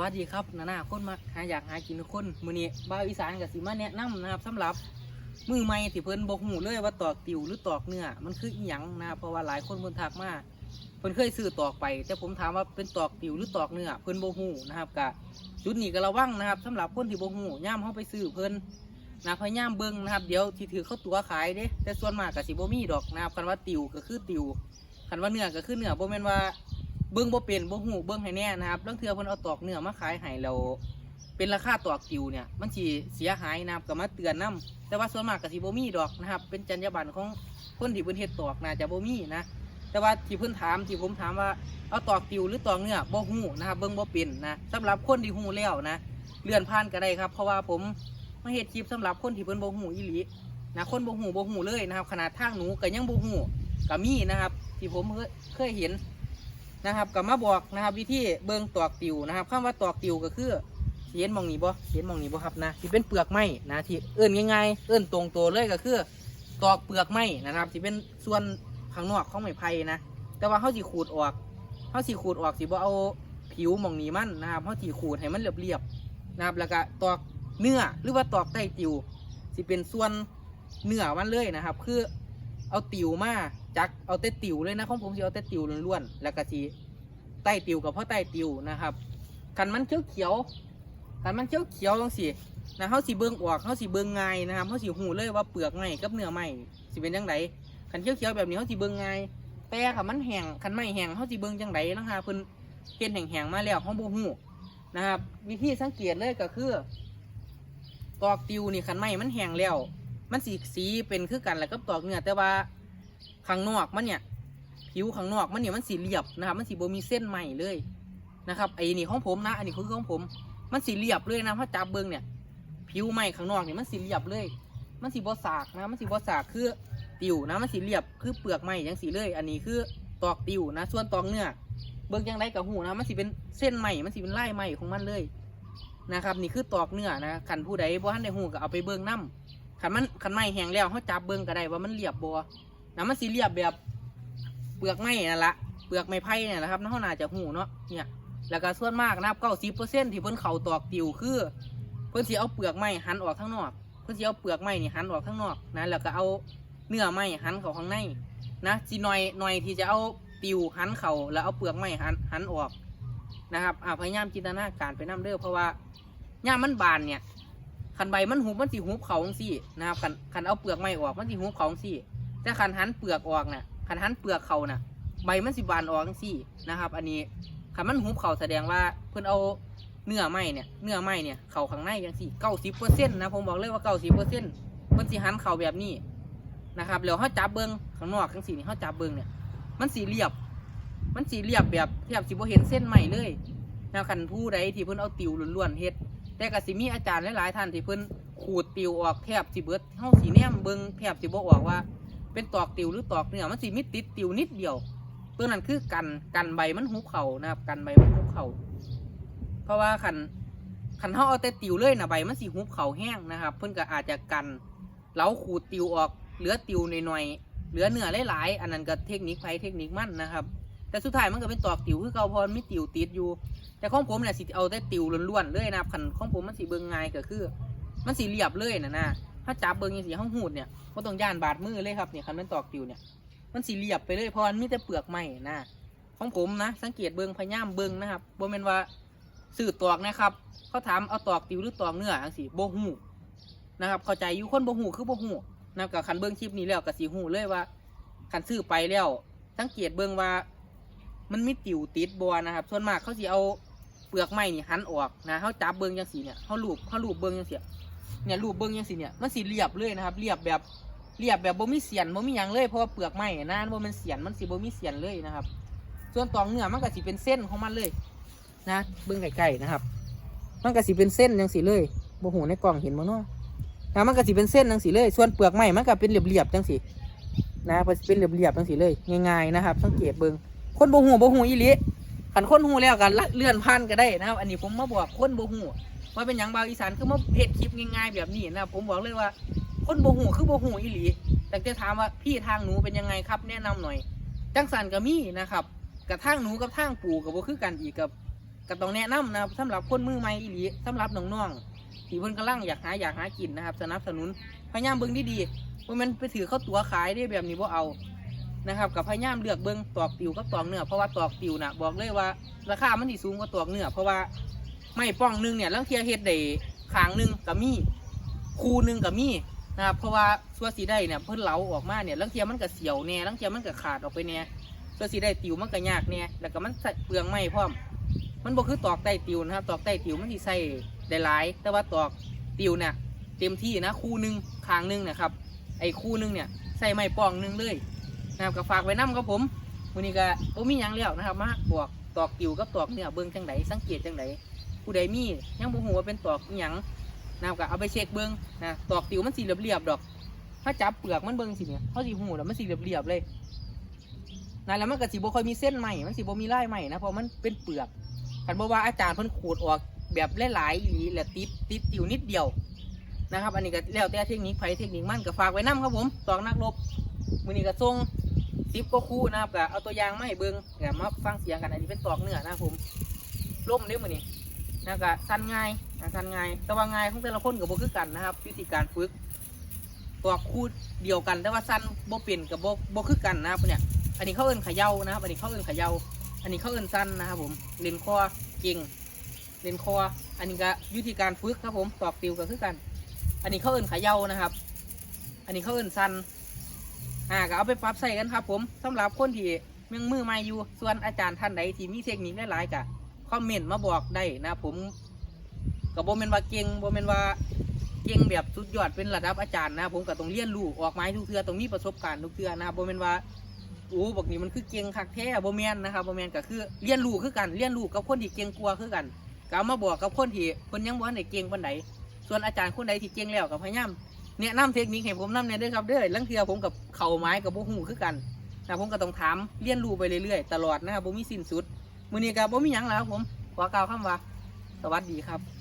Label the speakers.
Speaker 1: วัสดีครับนานาคนมาหาอยากหากินทุกคนมือนี้บ่าวอีสานกับสิมาแนะนำนะครับสำหรับมือใหม่ที่เพิ่นบ่ฮู้เลยว่าตอกติวหรือตอกเนื้อมันคืออีหยังนะครับเพราะว่าหลายคนเพิ่นทักมาเพิ่นเคยซื้อตอกไป แต่ผมถามว่าเป็นตอกติวหรือตอกเนื้อเพิ่นบ่ฮู้นะครับกะจุดนี้ก็ระวังนะครับสำหรับคนที่บ่ฮู้ย่ามเฮาไปซื้อเพิ่นนะพยายามเบิ่งนะครับเดี๋ยวสิถือเข้าตัวขายเด้แต่ส่วนมากก็สิบ่มีดอกนะครับคันว่าติวก็คือติวคันว่าเนื้อก็คือเนื้อโบแมนว่า เบิ้งบ่เป็นบ่หูเบิ้งให้แน่นะครับลางเทื่อเพิ่นเอาตอกเนื้อมาขายให้เราเป็นราคาตอกกิวเนี่ย มันสิเสียหายนะครับก็มาเตือนนํแต่ว่าส่วนมากก็สิบ่มีดอกนะครับ เป็นจรรยาบรรณของคนที่เพิ่นเฮ็ดตอกน่าจะบ่มีนะ แต่ว่าที่เพิ่นถามที่ผมถามว่าเอาตอกติวหรือตอกเนื้อบ่ฮู้นะครับเบิ่งบ่เป็นนะสำหรับคนที่ฮู้แล้วนะเลื่อนผ่านก็ได้ครับ เพราะว่าผมมาเฮ็ดคลิปสำหรับคนที่เพิ่นบ่ฮู้อีหลีนะคนบ่ฮู้บ่ฮู้เลยนะครับ ขนาดทางหนูก็ยังบ่ฮู้ก็มีนะครับ ที่ผมเคยเห็น นะครับกับมาบอกนะครับ วิธีเบิ่งตอกติวนะครับคำว่าตอกติวก็คือสิเห็นมองนี้บ่สิเห็นมองนี้บ่ครับนะที่เป็นเปลือกไม้นะที่เอื้นง่ายๆเอื้นตรงตัวเลยก็คือตอกเปลือกไม้นะครับที่เป็นส่วนข้างนอกของไม้ไผ่นะแต่ว่าเขาสิขูดออกเขาสิขูดออกสิบ่เอาผิวมองนี้มันนะครับเขาสิขูดให้มันเรียบๆนะครับแล้วก็ตอกเนื้อหรือว่าตอกใต้ติวสิเป็นส่วนเนื้อมันเลยนะครับ คือเอาติวมา จักเอาแต่ติวเลยนะของผมสิเอาแต่ติวล้วนๆแล้วก็สิใต้ติวกับพ่อใต้ติวนะครับขันมันเขียวเขียวๆขันมันเขียวเขียวๆจังสินะเขาสีเบิ้งออกเขาสีเบิ้งง่ายนะครับเขาสีหูเลยว่าเปลือกไม้กับเนื้อไม้สิเป็นจังไดขันเขียวเขียวแบบนี้เขาสีเบิ้งง่ายแต่ขันมันแห้งขันไม่แห้งเขาสีเบิ้งจังไดนะฮะเพิ่นเห็นแห้งๆมาแล้วเขาบ่หูนะครับ วิธีสังเกตเลยก็คือตอกติวนี่ขันไม้มันแห้งแล้ว มันสีสีเป็นคือกันแล้วก็ตอกเนื้อแต่ว่า ข้างนอกมันเนี่ย ผิวข้างนอกมันเนี่ยมันสีเรียบนะครับมันสีโบมีเส้นใหม่เลยนะครับไอ้นี่ของผมนะ อันนี้คือของผม มันสีเรียบเลยนะถ้าจับเบิ้งเนี่ย ผิวใหม่ข้างนอกเนี่ยมันสีเรียบเลย มันสีบอสากนะ มันสีบอสากคือติวนะมันสีเรียบคือเปลือกไม้ยังสีเลย อันนี้คือตอกติวนะ ส่วนตอกเนื้อเบิ้งยังไงกับหูนะ มันสีเป็นเส้นใหม่มันสีเป็นลายใหม่ของมันเลยนะครับนี่คือตอกเนื้อนะขันผู้ใดบ่ทันในหูก็เอาไปเบิ้งน้ำขันมันขันไม้แห้งแล้วเขาจับเบิ้งก็ได้ว่ามันเรียบบัว นะมันสีเรียบแบบเปลือกไม้นั่นละเปลือกไม้ไผ่เนี่ยนะครับน้าน่าจะหูเนาะเนี่ยแล้วก็ส่วนมากนะครับเก้าสิบเปอร์เซ็นที่เพิ่นเขาตอกติวคือ เพิ่นสิเอาเปลือกไม้หันออกข้างนอก เพิ่นสิเอาเปลือกไม้นี่หันออกข้างนอกนะแล้วก็เอาเนื้อไม้หันเข้าข้างในนะสิหน่อยหน่อยที่จะเอาติวหันเข้าแล้วเอาเปลือกไม้หันหันออกนะครับอ่าพยายามจินตนาการไปน้ำเด้อเพราะว่าย่ามันบานเนี่ยคันใบมันหุบมันสิหุบเขาจังซี่นะครับคันคันเอาเปลือกไม้ออกมันสิหุบเขาจังซี่ แต่คันหันเปลือกออกเนี่ยคันหันเปลือกเขาน่ะ ใบมันสิบานออกจังซี่นะครับ อันนี้คันมันหุบเขาแสดงว่าเพิ่นเอาเนื้อไม้เนี่ยเนื้อไม้เนี่ยเขาข้างในจังซี่เก้าสิบเปอร์เซ็นต์นะผมบอกเลยว่าเก้าสิบเปอร์เซ็นต์เพิ่นสิหันเข่าแบบนี้นะครับแล้วเขาจับเบิ้งข้างนอกจังซี่นี่เขาจับเบิ้งเนี่ยมันสีเรียบ มันสีเรียบแบบแทบสิบ่เห็นเส้นใหม่เลยนะคันผู้ใดที่เพิ่นเอาติวล้วนๆเฮ็ดแต่ก็สิมีอาจารย์หลายๆท่านที่เพิ่นขูดติวออกแทบสิเบิดเฮาสีแนมเบิ่งแทบสิบ่ออกว่า เป็นตอกติวหรือตอกเนื้อมันสิมีติดติวนิดเดียวเพื่อนั้นคือกันกันใบมันหุบเข่านะครับ กันใบมันหุบเข่าเพราะว่าขันขันเขาเอาแต่ติวเลยนะใบมันสิหุบเข่าแห้งนะครับ เพื่อนก็อาจจะกันเล้าขูดติวออกเหลือติวหน่อยๆเหลือเนื้อหลายๆอันนั้นก็เทคนิคไฟเทคนิคมั่นนะครับ แต่สุดท้ายมันก็เป็นตอกติวคือเก่าพอมีติวติดอยู่ แต่ของผมเนี่ยสิเอาแต่ติวล้วนๆเลยนะครับขันของผมมันสีเบิงง่ายก็คือ มันสีเรียบเลยนะนะ ถ้าจับเบิ่งยังสีห้องหูดเนี่ยก็ต้องย่านบาดมือเลยครับเนี่ยคันมันตอกติวเนี่ยมันสีเรียบไปเลยเพราะมันมีแต่เปลือกไม้นะของผมนะ สังเกตเบิงพยายามเบิงนะครับบ่แมนว่าสื่อตอกนะครับ เขาถามเอาตอกติวหรือตอกเนื้อจังซี่บ่ฮู้นะครับเข้าใจอยู่คนโบ่ฮู้คือโบ่ฮู้นะครับกับคันเบิงคลิปนี้แล้วก็สิฮู้เลยว่าคันซื้อไปแล้ว สังเกตเบิงว่า มันมีติวติดบ่นะครับ ส่วนมากเขาสิเอาเปลือกไม้นี่หันออกนะเขาจับเบิงจังซี่เนี่ยเขาลูบเขาลูบเบิงจังซี่ เนี่ยลูบเบิงจังซี่เนี่ยมันสิเรียบเลยนะครับ เรียบแบบเรียบแบบบ่มีเสียนบ่มีหยังเลยเพราะว่าเปลือกไม้นะบ่มันเสียนมันสิบ่มีเสียนเลยนะครับ ส่วนตองเนื้อมันก็สิเป็นเส้นของมันเลยนะเบิ่งใกล้ๆนะครับ มันก็สิเป็นเส้นจังสิเลยบ่ฮู้ในกล่องเห็นบ่เนาะนะมันก็สิเป็นเส้นจังสิเลย ส่วนเปลือกไม้มันก็เป็นเรียบๆจังสินะเพิ่นสิเป็นเรียบๆจังสิเลยง่ายๆนะครับสังเกตเบิ่งคนบ่ฮู้บ่ฮู้อีหลี คันคนฮู้แล้วก็เลื่อนผ่านก็ได้นะครับ อันนี้ผมมาบอกคนบ่ฮู้ว่าเป็นหยังบาวอีสานคือมาเฮ็ดคลิปง่ายๆแบบนี้นะครับผมบอกเลยว่า คนโบหูคือโบหูอีหลีแต่จะถามว่าพี่ทางหนูเป็นยังไงครับ แนะนำหน่อย จังสันก็มีนะครับกับทางหนูกับทางปู่กับบ่คือกันอีกกับก็ต้องแนะนํนะครับสำหรับคนมือใหม่อีหลีสำหรับน้องๆที่เพิ่นกำลังอยากหาอยากหากินนะครับ สนับสนุนพยายามเบิ่งดีๆว่ามันไปถือเข้าตัวขายได้แบบนี้บ่เอา นะครับกับพยายามเลือกเบิ่งตอกติวกับตอกเนื้อเพราะว่าตอกติวน่ะบอกเลยว่าราคามันสิสูงกว่าตอกเนื้อเพราะว่าไม่ป้องหนึงเนี่ยลังเทียเฮ็ดได้ขางหนึงก็มีคูหนึงก็มีนะครับเพราะว่าส่วนสีได้เนี่ยเพิ่นเหลาออกมาเนี่ยลังเทียมันก็เสียวแน่ลังเทียมันก็ขาดออกไปแน่ส่วนสีได้ติวมันก็ยากแน่แล้วก็มันเปลืองไม้พร้อม มันบ่คือตอกใต้ติวนะครับตอกใต้ติวมันสิใส่ได้หลาย แต่ว่าตอกติวเนี่ยเต็มที่นะคู่หนึงคางหนึงนะครับไอ้คู่หนึงเนี่ยใส่ไม้ปองนึงเลย นะครับก็ฝากไว้นํครับผมวันนี้ก็บ่มีหยังแล้วนะครับมาบอกตอกติวกับตอกเนี่ยเบิ่งจังไดสังเกตจังไดผู้ใดมียังบ่ฮู้ว่าเป็นตอกอิหยังนะครับก็เอาไปเช็คเบิ่งนะตอกติวมันสิเรียบๆดอก ถ้าจับเปลือกมันเบิ่งสิเนี่ยเขาสิฮู้แล้วมันสิเรียบๆเลยนั่นแล้วมันก็สิบ่ค่อยมีเส้นใหม่มันสิบ่มีลายใหม่นะเพราะมันเป็นเปลือกคันบอกว่าอาจารย์เพิ่นขูดออกแบบหลายๆอีหลีและติดติดติวนิดเดียวนะครับ อันนี้ก็แล้วแต่เทคนิคไผเทคนิคมันก็ฝากไว้นํครับผมตอกนักรบมื้อนี้ก็ส่ง ซิปก็คู่นะครับก็เอาตัวอย่างไมาให้เบิ่งก็มาฟังเสียงกันอันนี้เป็นตอกเนื้อนะครับผมล่มเด้อมือนี้นะก็สั้นง่ายนะสั้นง่ายแต่ว่าง่ายของแต่ละคนก็บ่คือกันนะครับ วิธีการฝึกตอกคู่เดียวกัน แต่ว่าสั้นโบเปลี่ยนกับโบ่บ่คือกันนะครับเนี่ยอันนี้เขาเอิ้นขย่านะครับ อันนี้เขาเอิ้นขย่าอันนี้เขาเอิ้นสั้นนะครับผมเลนคอเก่งเลนคออันนี้ก็วิธีการฝึกครับผมตอกติวก็คือกัน อันนี้เขาเอิ้นขย่านะครับ อันนี้เขาเอิ้นสั้น อ่าก็เอาไปปรับใส่กันครับ ผมสำหรับคนที่ยังมือใหม่อยู่ส่วนอาจารย์ท่านใดที่มีเทคนิคหลายๆก็คอมเมนต์มาบอกได้นะผมก็บ่แม่นว่าเก่งโบ่แม่นว่าเก่งแบบสุดยอดเป็นระดับอาจารย์นะ ผมก็ต้องเรียนรู้ออกไม้ทุกเทือต้องมีประสบการณ์ทุกเทือนะครับบ่แม่นว่าโอ้บอกนี่มันคือเก่งคักแท้โบ่แมนนะครับบ่แมนก็คือเรียนรู้คือกันเรียนรู้กับคนที่เก่งกว่าคือกันก็มาบอกกับคนที่เพิ่นยังบ่ทันได้เก่งปานใดส่วนอาจารย์คนใดที่เก่งแล้วก็พยายาม แนะนำเทคนิคให้ผมนำเนี่ยด้อครับเด้อลังเทื่อผมกับเข่าไม้กับบ่ฮู้คือกันนะผมก็ต้องถามเรียนรู้ไปเรื่อยๆตลอดนะครับผมมีสิ้นสุด มือนี้กับผมีหยังแล้วครับผมขอกล่าวคำว่า สวัสดีครับ